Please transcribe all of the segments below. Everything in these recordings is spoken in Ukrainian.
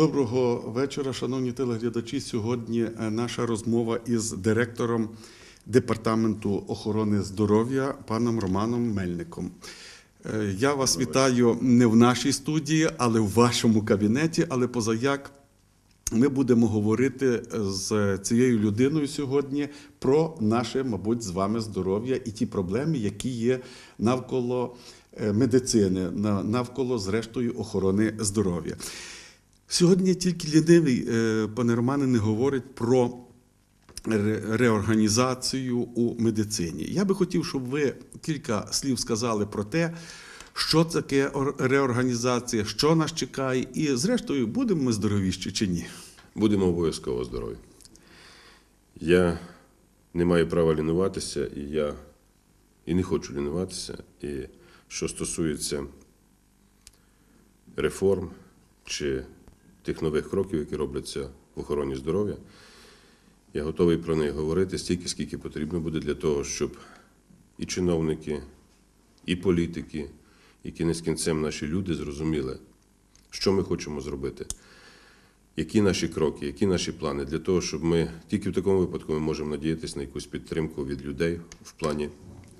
Доброго вечора, шановні телеглядачі. Сьогодні е, наша розмова із директором департаменту охорони здоров'я паном Романом Мельником. Е, Я вас вітаю не в нашій студії, але в вашому кабінеті. Але позаяк ми будемо говорити з цією людиною сьогодні про наше, мабуть, з вами здоров'я і ті проблеми, які є навколо е, медицини, навколо, зрештою, охорони здоров'я. Сьогодні тільки лінивий, е, пане Романе, не говорить про реорганізацію у медицині. Я би хотів, щоб ви кілька слів сказали про те, що таке реорганізація, що нас чекає, і зрештою, будемо ми здоровіші чи ні. Будемо обов'язково здорові. Я не маю права лінуватися, і я і не хочу лінуватися. І що стосується реформ чи тих нових кроків, які робляться в охороні здоров'я, я готовий про них говорити стільки, скільки потрібно буде для того, щоб і чиновники, і політики, і кінець кінцем наші люди зрозуміли, що ми хочемо зробити які наші кроки, які наші плани для того, щоб ми тільки в такому випадку ми можемо надіятися на якусь підтримку від людей в плані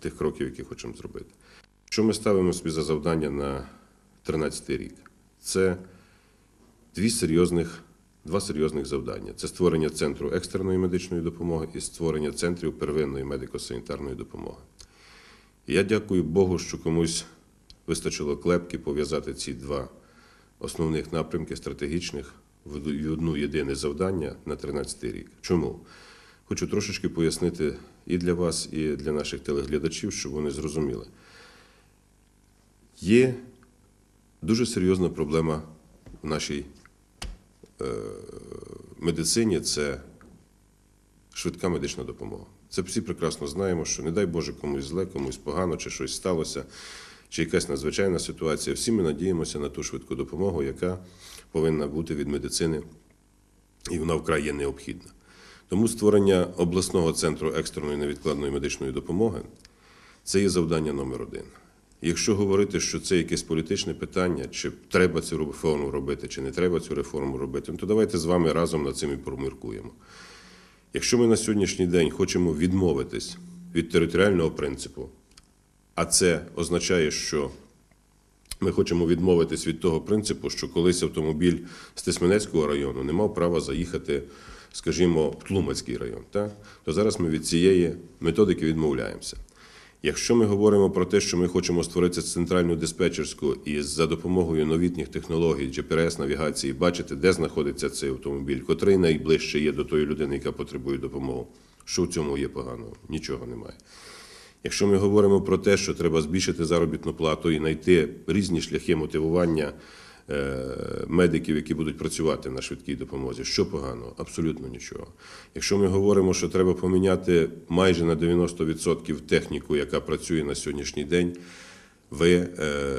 тих кроків, які хочемо зробити. Що ми ставимо собі за завдання на 13 рік? Це дві серйозних, два серйозних завдання: це створення центру екстреної медичної допомоги і створення центрів первинної медико-санітарної допомоги. І я дякую Богу, що комусь вистачило клепки пов'язати ці два основних напрямки стратегічних в одну- єдине завдання на 13 й рік. Чому? Хочу трошечки пояснити і для вас, і для наших телеглядачів, щоб вони зрозуміли. Є дуже серйозна проблема в нашій медицині це швидка медична допомога. Це всі прекрасно знаємо, що не дай Боже комусь зле, комусь погано, чи щось сталося, чи якась надзвичайна ситуація. Всі ми надіємося на ту швидку допомогу, яка повинна бути від медицини, і вона вкрай є необхідна. Тому створення обласного центру екстреної невідкладної медичної допомоги це є завдання номер один. Якщо говорити, що це якесь політичне питання, чи треба цю реформу робити, чи не треба цю реформу робити, то давайте з вами разом над цим і проміркуємо. Якщо ми на сьогоднішній день хочемо відмовитись від територіального принципу, а це означає, що ми хочемо відмовитись від того принципу, що колись автомобіль з Тисменецького району не мав права заїхати, скажімо, в Тлумацький район, так? то зараз ми від цієї методики відмовляємося. Якщо ми говоримо про те, що ми хочемо створити центральну диспетчерську і за допомогою новітніх технологій GPS-навігації бачити, де знаходиться цей автомобіль, котрий найближче є до тої людини, яка потребує допомоги, що в цьому є поганого? Нічого немає. Якщо ми говоримо про те, що треба збільшити заробітну плату і знайти різні шляхи мотивування медиків, які будуть працювати на швидкій допомозі, що поганого? Абсолютно нічого. Якщо ми говоримо, що треба поміняти майже на 90% техніку, яка працює на сьогоднішній день в е,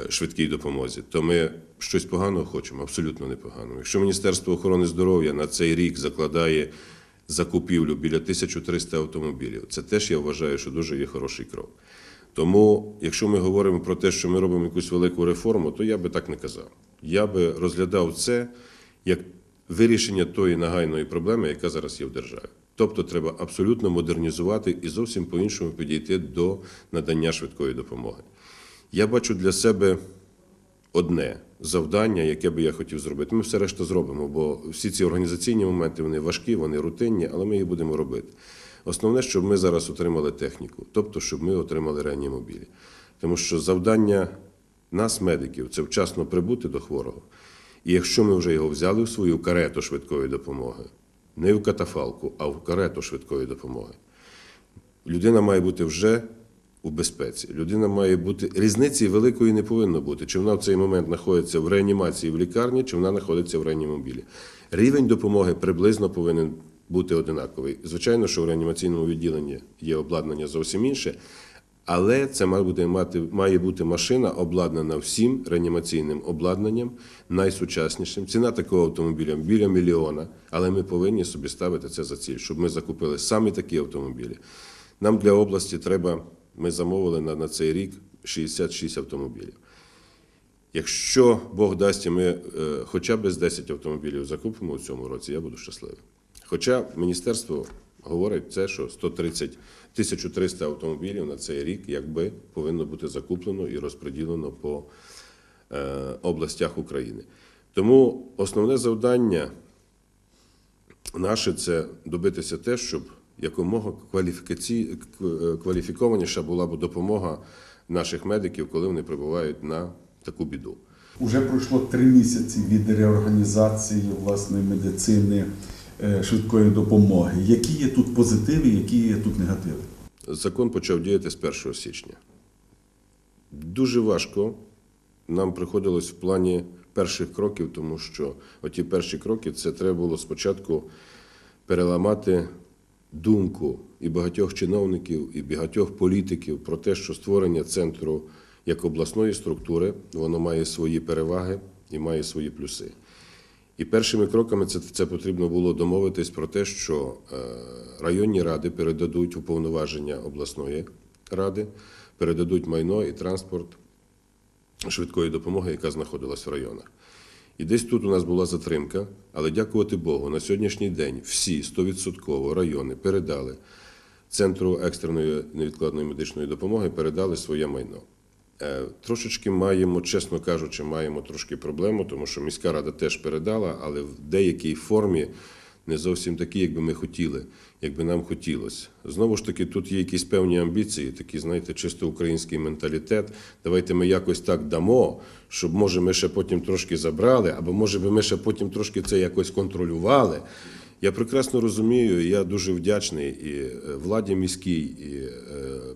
швидкій допомозі, то ми щось поганого хочемо? Абсолютно непогано. Якщо Міністерство охорони здоров'я на цей рік закладає закупівлю біля 1300 автомобілів. Це теж я вважаю, що дуже є хороший крок. Тому, якщо ми говоримо про те, що ми робимо якусь велику реформу, то я би так не казав. Я би розглядав це як вирішення тої нагайної проблеми, яка зараз є в державі. Тобто треба абсолютно модернізувати і зовсім по-іншому підійти до надання швидкої допомоги. Я бачу для себе одне завдання, яке би я хотів зробити. Ми все решта зробимо, бо всі ці організаційні моменти вони важкі, вони рутинні, але ми їх будемо робити. Основне, щоб ми зараз отримали техніку, тобто, щоб ми отримали реанімобілі. Тому що завдання нас, медиків, це вчасно прибути до хворого. І якщо ми вже його взяли в свою карету швидкої допомоги, не в катафалку, а в карету швидкої допомоги, людина має бути вже у безпеці. Людина має бути різниці великої не повинно бути. Чи вона в цей момент знаходиться в реанімації в лікарні, чи вона знаходиться в реанімобілі. Рівень допомоги приблизно повинен бути одинаковий. Звичайно, що в реанімаційному відділенні є обладнання зовсім інше. Але це має бути, мати, має бути машина, обладнана всім реанімаційним обладнанням, найсучаснішим. Ціна такого автомобіля біля мільйона. Але ми повинні собі ставити це за ціль, щоб ми закупили саме такі автомобілі. Нам для області треба, ми замовили на, на цей рік 66 автомобілів. Якщо Бог дасть, і ми е, хоча б з 10 автомобілів закупимо у цьому році, я буду щасливий. Хоча міністерство говорить це, що 130 1300 автомобілів на цей рік якби повинно бути закуплено і розподілено по е, областях України. Тому основне завдання наше це добитися те, щоб якомога кваліфікаці... кваліфікованіша була б допомога наших медиків, коли вони прибувають на таку біду. Уже пройшло три місяці від реорганізації власне медицини е, швидкої допомоги. Які є тут позитиви, які є тут негативи? Закон почав діяти з 1 січня. Дуже важко нам приходилось в плані перших кроків, тому що оті перші кроки це треба було спочатку переламати думку і багатьох чиновників, і багатьох політиків про те, що створення центру як обласної структури воно має свої переваги і має свої плюси. І першими кроками це, це потрібно було домовитись про те, що е, районні ради передадуть уповноваження обласної ради, передадуть майно і транспорт швидкої допомоги, яка знаходилась в районах. І десь тут у нас була затримка, але дякувати Богу, на сьогоднішній день всі 100% райони передали Центру екстреної невідкладної медичної допомоги, передали своє майно. Е, Трошечки маємо, чесно кажучи, маємо трошки проблему, тому що міська рада теж передала, але в деякій формі не зовсім такі, як би ми хотіли, як би нам хотілося. Знову ж таки, тут є якісь певні амбіції, такі, знаєте, чисто український менталітет. Давайте ми якось так дамо, щоб може ми ще потім трошки забрали, або може би ми ще потім трошки це якось контролювали. Я прекрасно розумію, я дуже вдячний і е, владі міській, і е,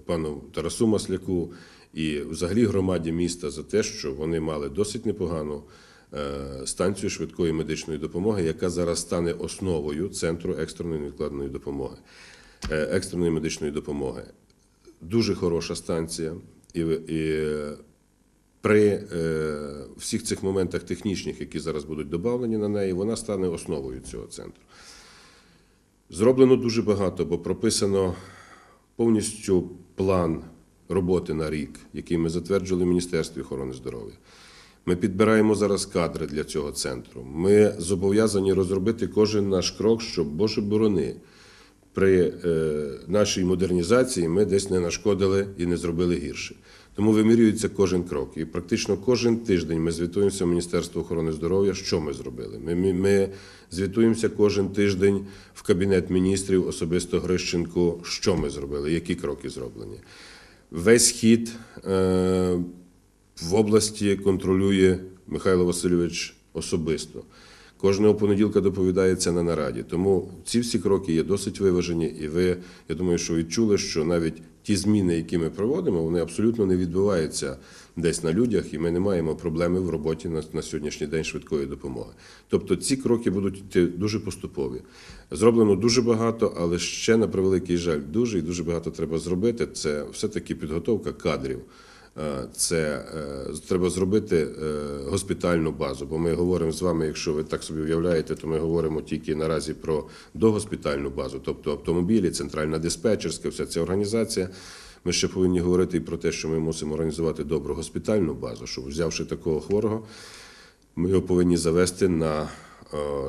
пану Тарасу Масляку, і взагалі громаді міста за те, що вони мали досить непогану е, станцію швидкої медичної допомоги, яка зараз стане основою центру екстреної невідкладної допомоги, е, екстреної медичної допомоги. Дуже хороша станція, і, і при е, всіх цих моментах технічних, які зараз будуть додавлені на неї, вона стане основою цього центру. Зроблено дуже багато, бо прописано повністю план роботи на рік, який ми затверджували в Міністерстві охорони здоров'я. Ми підбираємо зараз кадри для цього центру. Ми зобов'язані розробити кожен наш крок, щоб, Боже борони, при е, нашій модернізації ми десь не нашкодили і не зробили гірше. Тому вимірюється кожен крок. І практично кожен тиждень ми звітуємося в Міністерство охорони здоров'я, що ми зробили. Ми, ми, ми звітуємося кожен тиждень в Кабінет міністрів, особисто Грищенку, що ми зробили, які кроки зроблені. Весь хід е, в області контролює Михайло Васильович особисто. Кожного понеділка доповідається на нараді. Тому ці всі кроки є досить виважені, і ви, я думаю, що відчули, що навіть ті зміни, які ми проводимо, вони абсолютно не відбуваються десь на людях, і ми не маємо проблеми в роботі на, на сьогоднішній день швидкої допомоги. Тобто ці кроки будуть йти дуже поступові. Зроблено дуже багато, але ще на превеликий жаль, дуже і дуже багато треба зробити. Це все-таки підготовка кадрів. Е, Це е, треба зробити е, госпітальну базу, бо ми говоримо з вами, якщо ви так собі уявляєте, то ми говоримо тільки наразі про догоспітальну базу, тобто автомобілі, центральна диспетчерська, вся ця організація. Ми ще повинні говорити і про те, що ми мусимо організувати добру госпітальну базу, щоб взявши такого хворого, ми його повинні завести на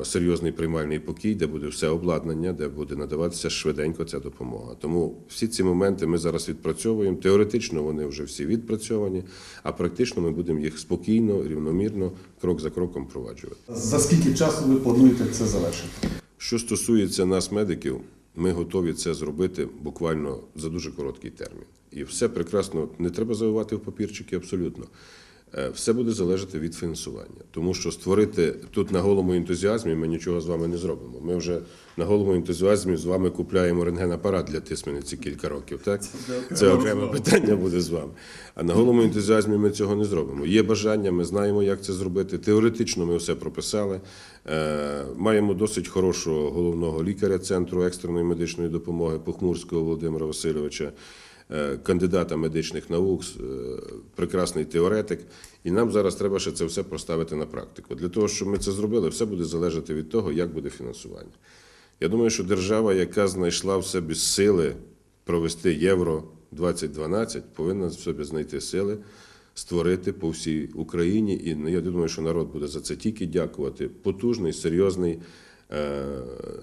серйозний приймальний покій, де буде все обладнання, де буде надаватися швиденько ця допомога. Тому всі ці моменти ми зараз відпрацьовуємо. Теоретично вони вже всі відпрацьовані, а практично ми будемо їх спокійно, рівномірно, крок за кроком впроваджувати. За скільки часу ви плануєте це завершити? Що стосується нас, медиків, ми готові це зробити буквально за дуже короткий термін. І все прекрасно не треба забивати в папірчики абсолютно. Е, Все буде залежати від фінансування, тому що створити тут на голому ентузіазмі ми нічого з вами не зробимо. Ми вже на голому ентузіазмі з вами купляємо рентгенапарат для тисмениці кілька років. Так це окреме питання буде з вами. А на голому ентузіазмі ми цього не зробимо. Є бажання, ми знаємо, як це зробити. Теоретично ми все прописали. Е, Маємо досить хорошого головного лікаря центру екстреної медичної допомоги Похмурського Володимира Васильовича. Е, Кандидата медичних наук, е, прекрасний теоретик, і нам зараз треба ще це все поставити на практику. Для того, щоб ми це зробили, все буде залежати від того, як буде фінансування. Я думаю, що держава, яка знайшла в собі сили провести євро 2012, повинна в собі знайти сили створити по всій Україні. І ну, я думаю, що народ буде за це тільки дякувати. Потужний, серйозний е,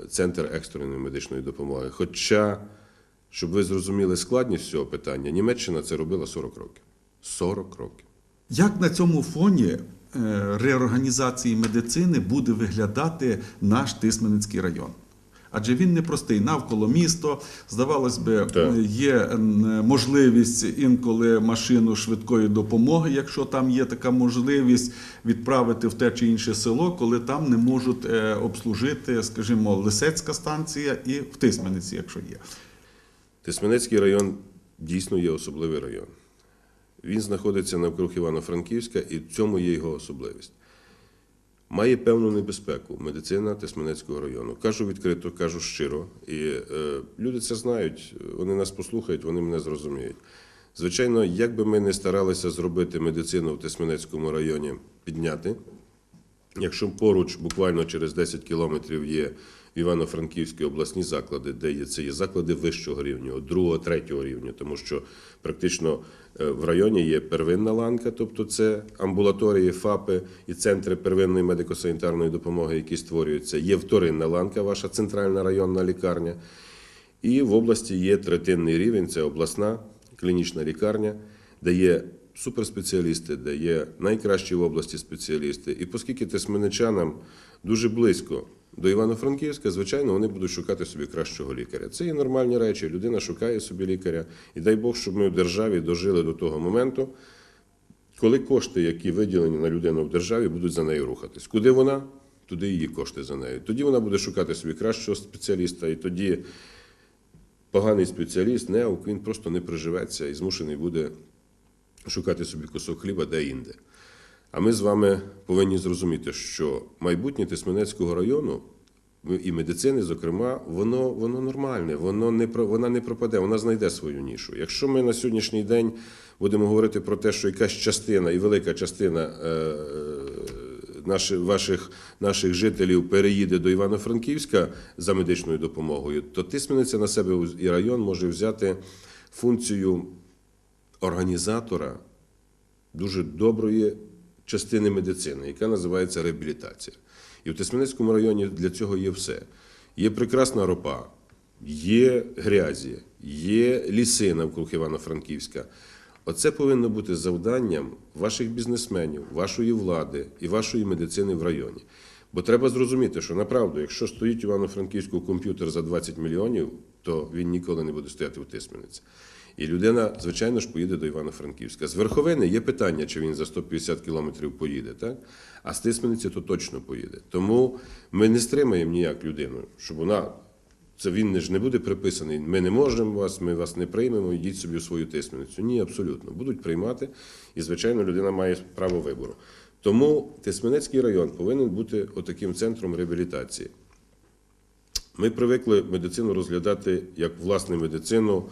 центр екстреної медичної допомоги. Хоча, щоб ви зрозуміли складність цього питання, Німеччина це робила 40 років. 40 років. Як на цьому фоні е, реорганізації медицини буде виглядати наш Тисменницький район? Адже він непростий. Навколо місто, здавалось би, Так. е, є можливість інколи машину швидкої допомоги, якщо там є така можливість, відправити в те чи інше село, коли там не можуть е, обслужити, скажімо, Лисецька станція і в Тисмениці, якщо є. Тисменецький район дійсно є особливий район. Він знаходиться навкруг Івано-Франківська, і в цьому є його особливість. Має певну небезпеку медицина Тисменецького району. Кажу відкрито, кажу щиро. І е, люди це знають, вони нас послухають, вони мене зрозуміють. Звичайно, як би ми не старалися зробити медицину в Тисменецькому районі підняти, Якщо поруч, буквально через 10 кілометрів є в Івано-Франківській обласні заклади, де є це є заклади вищого рівня, другого, третього рівня, тому що практично е, в районі є первинна ланка, тобто це амбулаторії, ФАПи і центри первинної медико-санітарної допомоги, які створюються. Є вторинна ланка, ваша центральна районна лікарня. І в області є третинний рівень, це обласна клінічна лікарня, де є суперспеціалісти, де є найкращі в області спеціалісти. І оскільки тисменичанам дуже близько до Івано-Франківська, звичайно, вони будуть шукати собі кращого лікаря. Це є нормальні речі. Людина шукає собі лікаря. І дай Бог, щоб ми в державі дожили до того моменту, коли кошти, які виділені на людину в державі, будуть за нею рухатись. Куди вона? Туди її кошти за нею. Тоді вона буде шукати собі кращого спеціаліста, і тоді поганий спеціаліст, неук, він просто не приживеться і змушений буде шукати собі кусок хліба де-інде. А ми з вами повинні зрозуміти, що майбутнє Тисменецького району і медицини, зокрема, воно, воно нормальне, воно не, вона не пропаде, вона знайде свою нішу. Якщо ми на сьогоднішній день будемо говорити про те, що якась частина і велика частина е, наших, ваших, наших жителів переїде до Івано-Франківська за медичною допомогою, то Тисмениця на себе і район може взяти функцію організатора дуже доброї частини медицини, яка називається реабілітація. І в Тисменецькому районі для цього є все. Є прекрасна ропа, є грязі, є ліси навкруг Івано-Франківська. Оце повинно бути завданням ваших бізнесменів, вашої влади і вашої медицини в районі. Бо треба зрозуміти, що направду, якщо стоїть у Івано-Франківську комп'ютер за 20 мільйонів, то він ніколи не буде стояти в Тисмениці. І людина, звичайно ж, поїде до Івано-Франківська. З Верховини є питання, чи він за 150 кілометрів поїде, так? А з Тисмениці то точно поїде. Тому ми не стримаємо ніяк людину, щоб вона. Це він ж не буде приписаний. Ми не можемо вас, ми вас не приймемо, йдіть собі у свою тисменицю. Ні, абсолютно. Будуть приймати, і, звичайно, людина має право вибору. Тому Тисменецький район повинен бути отаким центром реабілітації. Ми привикли медицину розглядати як власне медицину,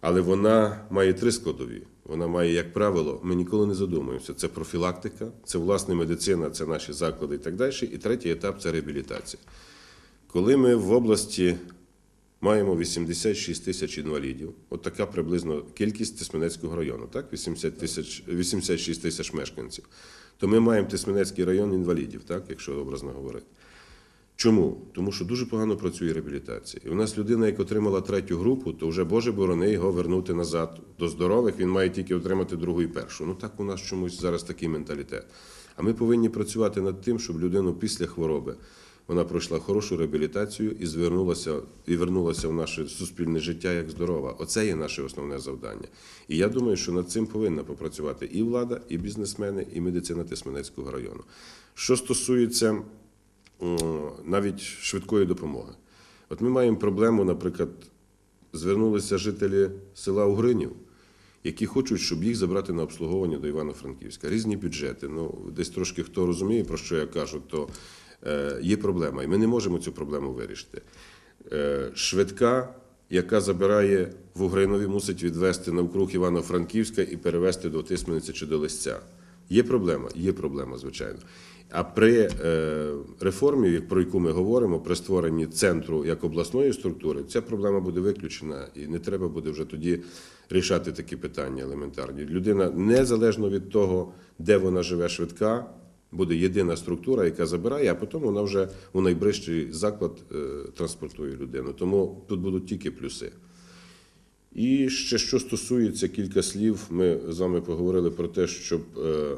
але вона має три складові. Вона має, як правило, ми ніколи не задумуємося. Це профілактика, це власне медицина, це наші заклади і так далі. І третій етап це реабілітація. Коли ми в області маємо 86 тисяч інвалідів, от така приблизно кількість Тисменецького району, так? 80 тисяч, 86 тисяч мешканців, то ми маємо Тисменецький район інвалідів, так? якщо образно говорити. Чому? Тому що дуже погано працює реабілітація. І у нас людина, яка отримала третю групу, то вже Боже борони його вернути назад до здорових, він має тільки отримати другу і першу. Ну так у нас чомусь зараз такий менталітет. А ми повинні працювати над тим, щоб людину після хвороби вона пройшла хорошу реабілітацію і звернулася і вернулася в наше суспільне життя як здорова. Оце є наше основне завдання. І я думаю, що над цим повинна попрацювати і влада, і бізнесмени, і медицина Тисменецького району. Що стосується навіть швидкої допомоги. От ми маємо проблему, наприклад, звернулися жителі села Угринів, які хочуть, щоб їх забрати на обслуговування до Івано-Франківська. Різні бюджети. Ну, десь трошки хто розуміє, про що я кажу, то е, є проблема, і ми не можемо цю проблему вирішити. Е, швидка, яка забирає в Угринові, мусить відвести навкруг Івано-Франківська і перевезти до Тисмениці чи до Лисця. Є проблема? Є проблема, звичайно. А при е, реформі, про яку ми говоримо, при створенні центру як обласної структури, ця проблема буде виключена, і не треба буде вже тоді рішати такі питання елементарні. Людина, незалежно від того, де вона живе швидка, буде єдина структура, яка забирає, а потім вона вже у найближчий заклад е, транспортує людину. Тому тут будуть тільки плюси. І ще що стосується кілька слів, ми з вами поговорили про те, щоб е,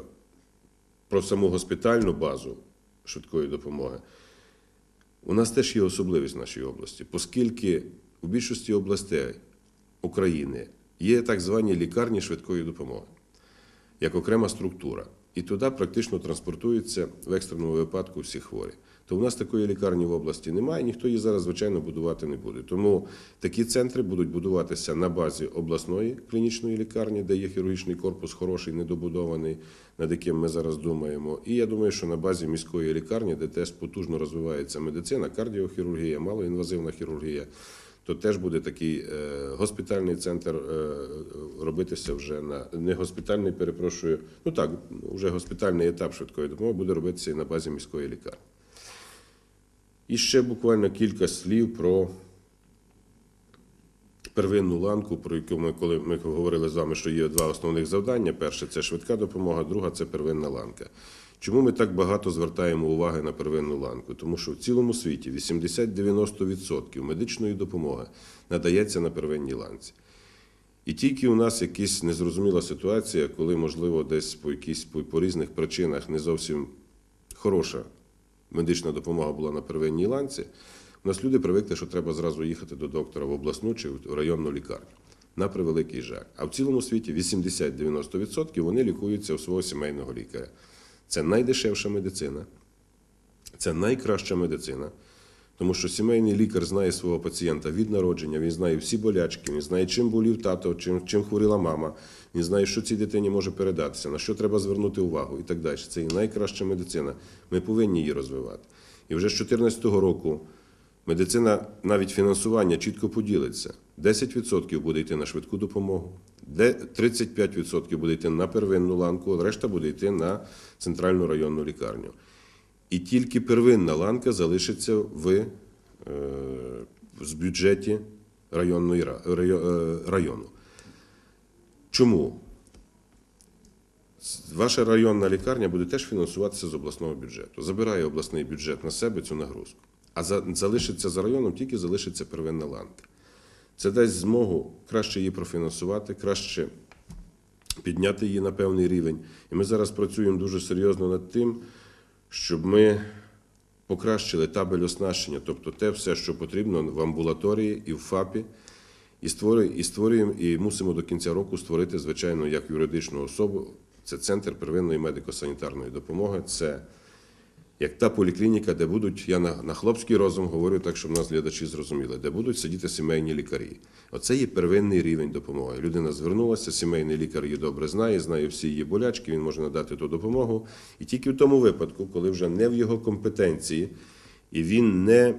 про саму госпітальну базу швидкої допомоги. У нас теж є особливість в нашій області, оскільки у більшості областей України є так звані лікарні швидкої допомоги, як окрема структура. І туди практично транспортуються в екстреному випадку всі хворі. То в нас такої лікарні в області немає, ніхто її зараз, звичайно, будувати не буде. Тому такі центри будуть будуватися на базі обласної клінічної лікарні, де є хірургічний корпус хороший, недобудований, над яким ми зараз думаємо. І я думаю, що на базі міської лікарні, де теж потужно розвивається медицина, кардіохірургія, малоінвазивна хірургія, то теж буде такий е, госпітальний центр е, робитися вже на не госпітальний, перепрошую. Ну так, вже госпітальний етап швидкої допомоги буде робитися і на базі міської лікарні. І ще буквально кілька слів про первинну ланку, про яку ми, коли ми говорили з вами, що є два основних завдання: перше це швидка допомога, друга це первинна ланка. Чому ми так багато звертаємо уваги на первинну ланку? Тому що в цілому світі 80-90% медичної допомоги надається на первинній ланці. І тільки у нас якась незрозуміла ситуація, коли, можливо, десь по якісь по, по різних причинах не зовсім хороша медична допомога була на первинній ланці. У нас люди привикли, що треба зразу їхати до доктора в обласну чи в районну лікарню. На превеликий жаль. А в цілому світі 80-90% вони лікуються у свого сімейного лікаря. Це найдешевша медицина, це найкраща медицина. Тому що сімейний лікар знає свого пацієнта від народження, він знає всі болячки, він знає, чим болів тато, чим, чим хворіла мама, він знає, що цій дитині може передатися, на що треба звернути увагу і так далі. Це і найкраща медицина. Ми повинні її розвивати. І вже з 2014 року медицина, навіть фінансування чітко поділиться. 10% буде йти на швидку допомогу, де 35% буде йти на первинну ланку, решта буде йти на центральну районну лікарню. І тільки первинна ланка залишиться в е, з бюджеті районної ра- райо- е, району. Чому? Ваша районна лікарня буде теж фінансуватися з обласного бюджету. Забирає обласний бюджет на себе цю нагрузку. А за, залишиться за районом, тільки залишиться первинна ланка. Це дасть змогу краще її профінансувати, краще підняти її на певний рівень. І ми зараз працюємо дуже серйозно над тим, щоб ми покращили табель оснащення, тобто те все, що потрібно в амбулаторії і в ФАПі, і створюємо, і створюємо, і мусимо до кінця року створити, звичайно, як юридичну особу. Це центр первинної медико-санітарної допомоги. Це як та поліклініка, де будуть, я на, на хлопський розум говорю так, щоб нас глядачі зрозуміли, де будуть сидіти сімейні лікарі. Оце є первинний рівень допомоги. Людина звернулася, сімейний лікар її добре знає, знає всі її болячки, він може надати ту допомогу. І тільки в тому випадку, коли вже не в його компетенції, і він не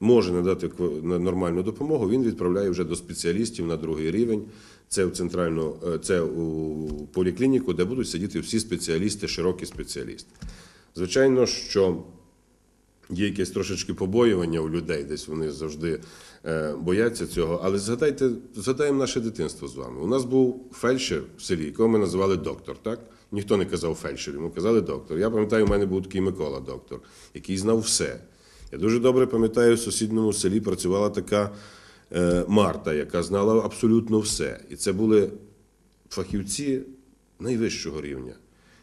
може надати нормальну допомогу, він відправляє вже до спеціалістів на другий рівень. Це в центральну, е, це у поліклініку, де будуть сидіти всі спеціалісти, широкі спеціалісти. Звичайно, що є якесь трошечки побоювання у людей, десь вони завжди е, бояться цього. Але згадайте, згадаємо наше дитинство з вами. У нас був фельдшер в селі, якого ми називали доктор, так? Ніхто не казав фельдшер, йому казали доктор. Я пам'ятаю, у мене був такий Микола доктор, який знав все. Я дуже добре пам'ятаю, в сусідньому селі працювала така е, Марта, яка знала абсолютно все. І це були фахівці найвищого рівня.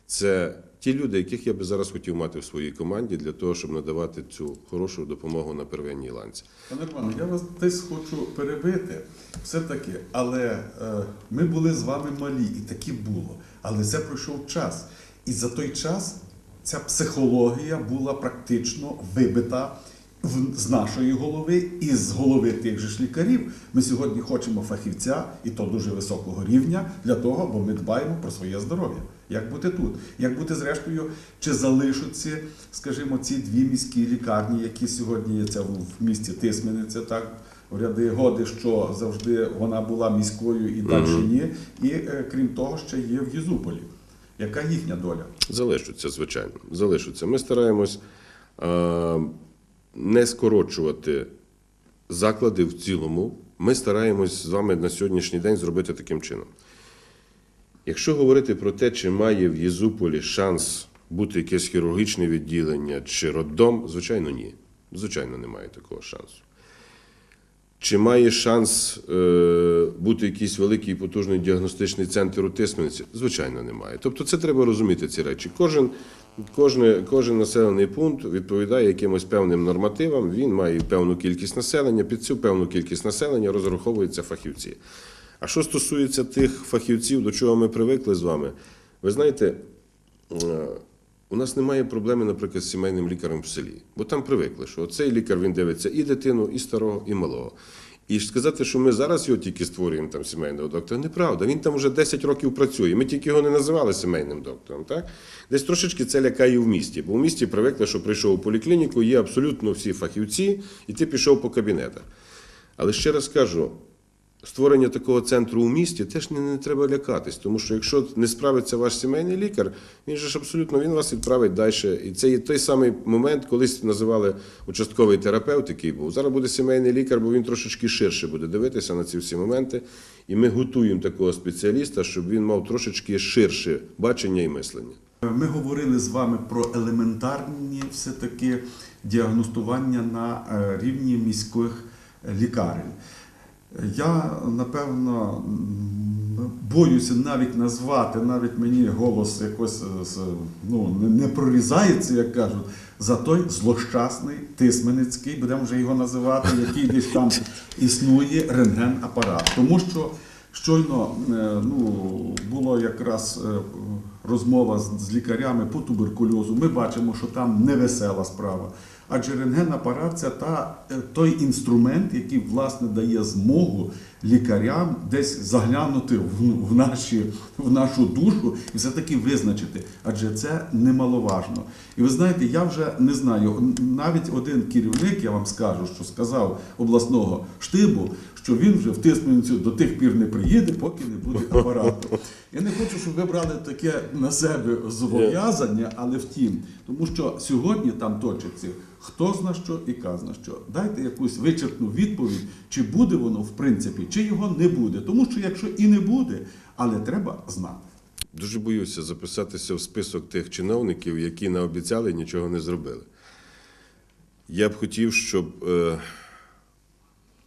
Це ті люди, яких я би зараз хотів мати в своїй команді для того, щоб надавати цю хорошу допомогу на первинній ланці. Пане Романе, я вас десь хочу перебити, все-таки, але е, ми були з вами малі, і такі було. Але це пройшов час. І за той час ця психологія була практично вибита з нашої голови і з голови тих же ж лікарів. Ми сьогодні хочемо фахівця, і то дуже високого рівня, для того, бо ми дбаємо про своє здоров'я. Як бути тут? Як бути зрештою, чи залишаться, скажімо, ці дві міські лікарні, які сьогодні є це в місті Тисмениця, так в ряди годи, що завжди вона була міською і далі ні. І е, крім того, ще є в Єзуполі. Яка їхня доля? Залишаться, звичайно, залишаться. Ми стараємось е, не скорочувати заклади в цілому ми стараємось з вами на сьогоднішній день зробити таким чином. Якщо говорити про те, чи має в Єзуполі шанс бути якесь хірургічне відділення чи роддом, звичайно, ні. Звичайно, немає такого шансу. Чи має шанс е, бути якийсь великий потужний діагностичний центр у Тисмениці? Звичайно, немає. Тобто це треба розуміти ці речі. Кожен, кожне, кожен населений пункт відповідає якимось певним нормативам, він має певну кількість населення, під цю певну кількість населення розраховуються фахівці. А що стосується тих фахівців, до чого ми привикли з вами, ви знаєте, е, у нас немає проблеми, наприклад, з сімейним лікарем в селі. Бо там привикли, що цей лікар він дивиться і дитину, і старого, і малого. І сказати, що ми зараз його тільки створюємо там сімейного доктора, неправда. Він там вже 10 років працює. Ми тільки його не називали сімейним доктором. Так? Десь трошечки це лякає в місті, бо в місті привикли, що прийшов у поліклініку, є абсолютно всі фахівці, і ти пішов по кабінетах. Але ще раз кажу, створення такого центру у місті теж не, не треба лякатись, тому що якщо не справиться ваш сімейний лікар, він же ж абсолютно він вас відправить далі. І це є той самий момент, колись називали участковий терапевт, який був. Зараз буде сімейний лікар, бо він трошечки ширше буде дивитися на ці всі моменти. І ми готуємо такого спеціаліста, щоб він мав трошечки ширше бачення і мислення. Ми говорили з вами про елементарні все-таки діагностування на е, рівні міських лікарень. Я, напевно, боюся навіть назвати, навіть мені голос якось е, ну, не- прорізається, як кажуть, за той злощасний Тисменецький, будемо вже його називати, який десь там існує рентген-апарат. Тому що щойно е, ну, було якраз е, розмова з лікарями по туберкульозу. Ми бачимо, що там невесела справа. Адже рентген-апарат це та, е, той інструмент, який власне дає змогу лікарям десь заглянути в, в, наші, в нашу душу і все-таки визначити. Адже це немаловажно. І ви знаєте, я вже не знаю, навіть один керівник, я вам скажу, що сказав обласного штибу, що він вже в до тих пір не приїде, поки не буде апарату. Я не хочу, щоб ви брали таке на себе зобов'язання, але втім, тому що сьогодні там точиться хто зна що і казна що. Дайте якусь вичерпну відповідь, чи буде воно в принципі, чи його не буде. Тому що якщо і не буде, але треба знати. Дуже боюся записатися в список тих чиновників, які наобіцяли і нічого не зробили. Я б хотів, щоб е,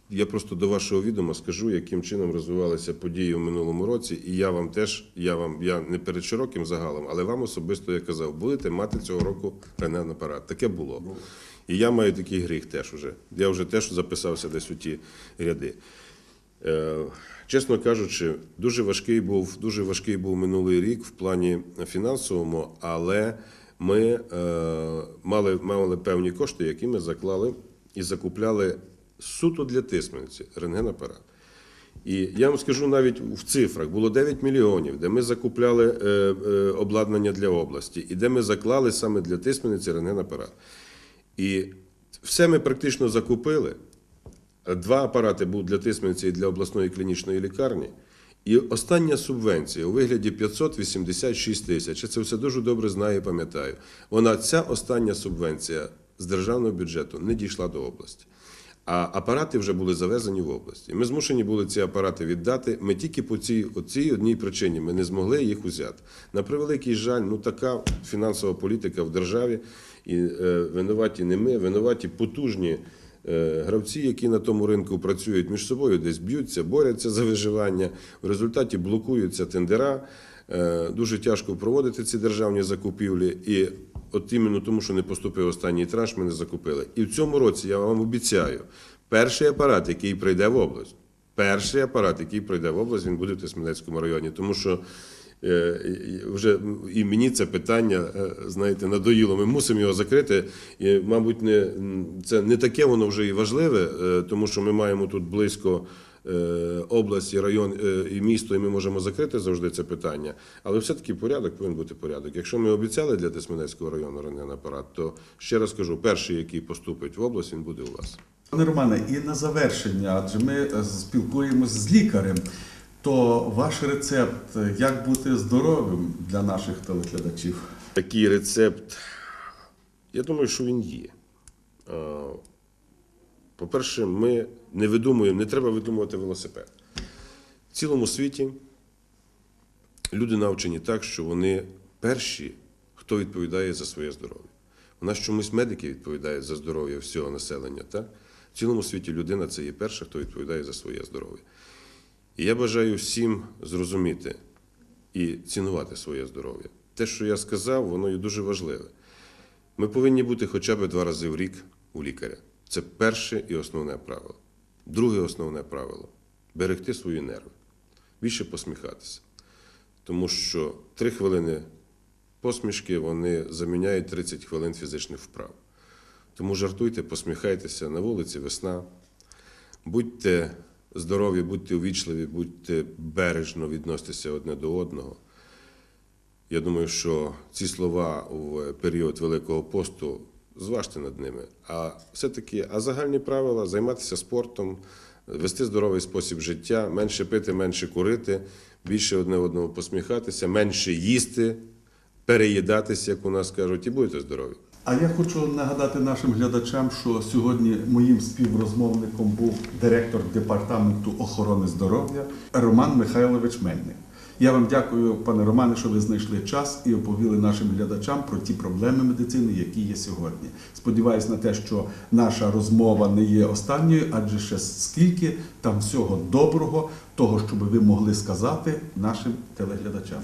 я просто до вашого відома скажу, яким чином розвивалися події в минулому році, і я вам теж, я вам я не перед широким загалом, але вам особисто я казав, будете мати цього року рентген апарат. Таке було. І я маю такий гріх теж уже. Я вже теж записався десь у ті ряди. Е, Чесно кажучи, дуже важкий був, дуже важкий був минулий рік в плані фінансовому, але ми е, мали, мали певні кошти, які ми заклали і закупляли суто для тисменці рентгенапарат. І я вам скажу навіть в цифрах було 9 мільйонів, де ми закупляли е, е, обладнання для області, і де ми заклали саме для тисмениці рентгенапарат. І все ми практично закупили. Два апарати був для Тисменці і для обласної клінічної лікарні. І остання субвенція у вигляді 586 тисяч. Я це все дуже добре знаю і пам'ятаю. Вона ця остання субвенція з державного бюджету не дійшла до області. А апарати вже були завезені в область. І ми змушені були ці апарати віддати. Ми тільки по цій, цій одній причині ми не змогли їх узяти. На превеликий жаль, ну така фінансова політика в державі, і е, винуваті не ми, винуваті потужні. Е, Гравці, які на тому ринку працюють між собою, десь б'ються, борються за виживання. В результаті блокуються тендера. Е, Дуже тяжко проводити ці державні закупівлі. І от іменно тому, що не поступив останній транш, ми не закупили. І в цьому році я вам обіцяю, перший апарат, який прийде в область, перший апарат, який прийде в область, він буде в Тисменецькому районі. Тому що Е, вже і мені це питання, е, знаєте, надоїло. Ми мусимо його закрити. І, мабуть, не це не таке воно вже і важливе, е, тому що ми маємо тут близько е, область, і район е, і місто, і ми можемо закрити завжди це питання. Але все-таки порядок повинен бути порядок. Якщо ми обіцяли для Тисменецького району рентген-апарат, то ще раз кажу, перший, який поступить в область, він буде у вас. Пане Романе, і на завершення, адже ми е, спілкуємось з лікарем. То ваш рецепт, як бути здоровим для наших телеглядачів? Такий рецепт, я думаю, що він є. По-перше, ми не видумуємо, не треба видумувати велосипед. В цілому світі люди навчені так, що вони перші, хто відповідає за своє здоров'я. У нас чомусь медики відповідають за здоров'я всього населення. Так? В цілому світі людина це є перша, хто відповідає за своє здоров'я. І я бажаю всім зрозуміти і цінувати своє здоров'я. Те, що я сказав, воно є дуже важливе. Ми повинні бути хоча б два рази в рік у лікаря. Це перше і основне правило. Друге основне правило берегти свої нерви, більше посміхатися. Тому що три хвилини посмішки вони заміняють 30 хвилин фізичних вправ. Тому жартуйте, посміхайтеся на вулиці весна. Будьте здорові, будьте увічливі, будьте бережно відноситеся одне до одного. Я думаю, що ці слова в період Великого посту зважте над ними. А все-таки, а загальні правила займатися спортом, вести здоровий спосіб життя, менше пити, менше курити, більше одне одному посміхатися, менше їсти, переїдатися, як у нас кажуть, і будете здорові. А я хочу нагадати нашим глядачам, що сьогодні моїм співрозмовником був директор департаменту охорони здоров'я Роман Михайлович Мельник. Я вам дякую, пане Романе, що ви знайшли час і оповіли нашим глядачам про ті проблеми медицини, які є сьогодні. Сподіваюсь на те, що наша розмова не є останньою, адже ще скільки там всього доброго, того, що ви могли сказати нашим телеглядачам.